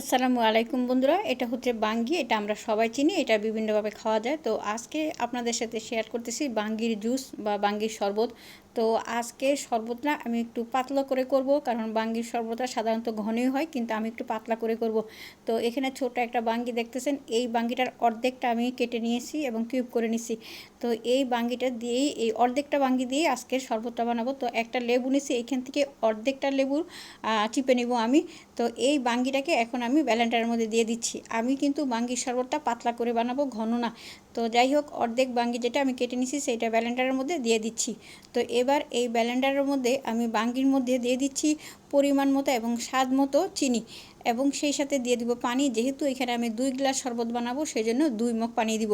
আসসালামু আলাইকুম বন্ধুরা, এটা হচ্ছে বাঙ্গি, এটা আমরা সবাই চিনি, এটা বিভিন্নভাবে খাওয়া যায়। তো আজকে আপনাদের সাথে শেয়ার করতেছি বাঙ্গির জুস বা বাঙ্গির শরবত। তো আজকে শরবতটা আমি একটু পাতলা করে করব, কারণ বাঙ্গির শরবতটা সাধারণত ঘনই হয়, কিন্তু আমি একটু পাতলা করে করব। তো এখানে ছোট একটা বাঙ্গি দেখতেছেন, এই বাঙ্গিটার অর্ধেকটা আমি কেটে নিয়েছি এবং কিউব করে নিছি। তো এই বাঙ্গিটা দিয়েই, এই অর্ধেকটা বাঙ্গি দিয়ে আজকের শরবতটা বানাবো। তো একটা লেবু নিছি, এখান থেকে অর্ধেকটা লেবুর চিপে নিব আমি। তো এই বাঙ্গিটাকে এখন আমি ব্যালেন্টারের মধ্যে দিয়ে দিচ্ছি। আমি কিন্তু বাঙ্গির শরবতটা পাতলা করে বানাবো, ঘন না। তো যাই হোক, অর্ধেক বাঙ্গি যেটা আমি কেটে নিছি, সেইটা ব্যালেন্টারের মধ্যে দিয়ে দিচ্ছি। তো এবার এই ব্যালেন্ডারের মধ্যে আমি বাঙ্গির মধ্যে দিয়ে দিচ্ছি পরিমাণ মতো এবং স্বাদ মতো চিনি এবং সেই সাথে দিয়ে দিব পানি। যেহেতু এখানে আমি দুই গ্লাস শরবত বানাবো সেই জন্য দুই মগ পানি দিব।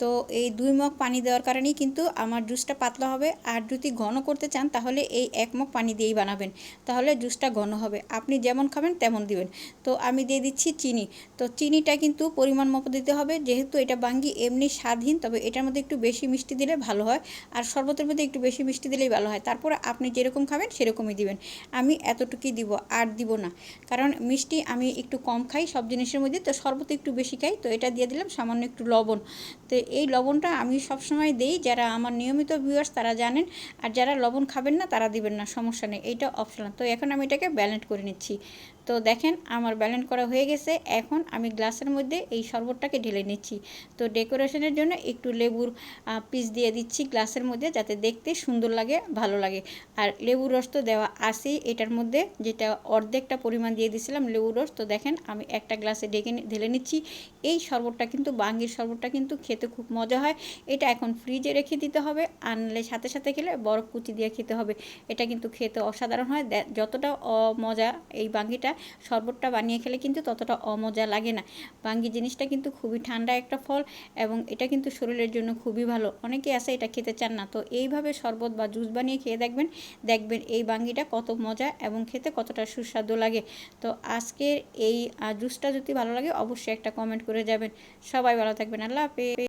তো এই দুই মগ পানি দেওয়ার কারণেই কিন্তু আমার জুসটা পাতলা হবে। আর যদি ঘন করতে চান, তাহলে এই এক মগ পানি দিয়েই বানাবেন। তাহলে জুসটা ঘন হবে। আপনি যেমন খাবেন, তেমন দিবেন। তো আমি দিয়ে দিচ্ছি চিনি। তো চিনিটা কিন্তু পরিমাণ মতো দিতে হবে। যেহেতু এটা বাঙ্গি, এমনি স্বাদহীন, তবে এটার মধ্যে একটু বেশি মিষ্টি দিলে ভালো হয়। আর শরবতের মধ্যে একটু বেশি মিষ্টি দিলেই ভালো হয়। তারপরে আপনি যেরকম খাবেন, সেরকমই দিবেন। আমি এতটুকুই দিব, আর দিব না। কারণ মিষ্টি আমি একটু কম খাই সব জিনিসের মধ্যে, তো শরবত একটু বেশি খাই, তো এটা দিয়ে দিলাম সামান্য একটু লবণ। তো এই লবণটা আমি সবসময় দেই, যারা আমার নিয়মিত ভিউয়ার্স তারা জানেন, আর যারা লবণ খাবেন না তারা দিবেন না, সমস্যা নেই, এইটা অপশনাল তো এখন আমি এটাকে ব্যালেন্স করে নিচ্ছি। তো দেখেন আমার ব্যালেন্স করা হয়ে গেছে, এখন আমি গ্লাসের মধ্যে এই শরবতটাকে ঢেলে নিচ্ছি। তো ডেকোরেশনের জন্য একটু লেবুর পিস দিয়ে দিচ্ছি গ্লাসের মধ্যে, যাতে দেখতে সুন্দর লাগে, ভালো লাগে। আর লেবুর রস তো দেওয়া আসেই এটার মধ্যে যেটা অর্ধেকটা পরিমাণ দিয়ে দিয়েছিলাম লেবুর রস। তো দেখেন, আমি একটা গ্লাসে ডেকে ঢেলে নিচ্ছি। এই শরবতটা কিন্তু, বাঙ্গির শরবতটা কিন্তু খেতে খুব মজা হয়। এটা এখন ফ্রিজে রেখে দিতে হবে। আনলে সাথে সাথে খেলে বরফ কুচি দিয়ে খেতে হবে। এটা কিন্তু খেতে অসাধারণ হয়। যতটা অমজা এই বাঙ্গিটা, শরবতটা বানিয়ে খেলে কিন্তু ততটা অমজা লাগে না। বাঙ্গি জিনিসটা কিন্তু খুবই ঠান্ডা একটা ফল এবং এটা কিন্তু শরীরের জন্য খুবই ভালো। অনেকে আছে এটা খেতে চান না। তো এইভাবে শরবত বা জুস বানিয়ে খেয়ে দেখবেন। দেখবেন এই বাঙ্গিটা কত মজা এবং খেতে কতটা সুস্বাদু লাগে। তো আজকের এই জুসটা যদি ভালো লাগে, অবশ্যই একটা কমেন্ট করে যাবেন। সবাই ভালো থাকবেন। আল্লাহ হাফেজ।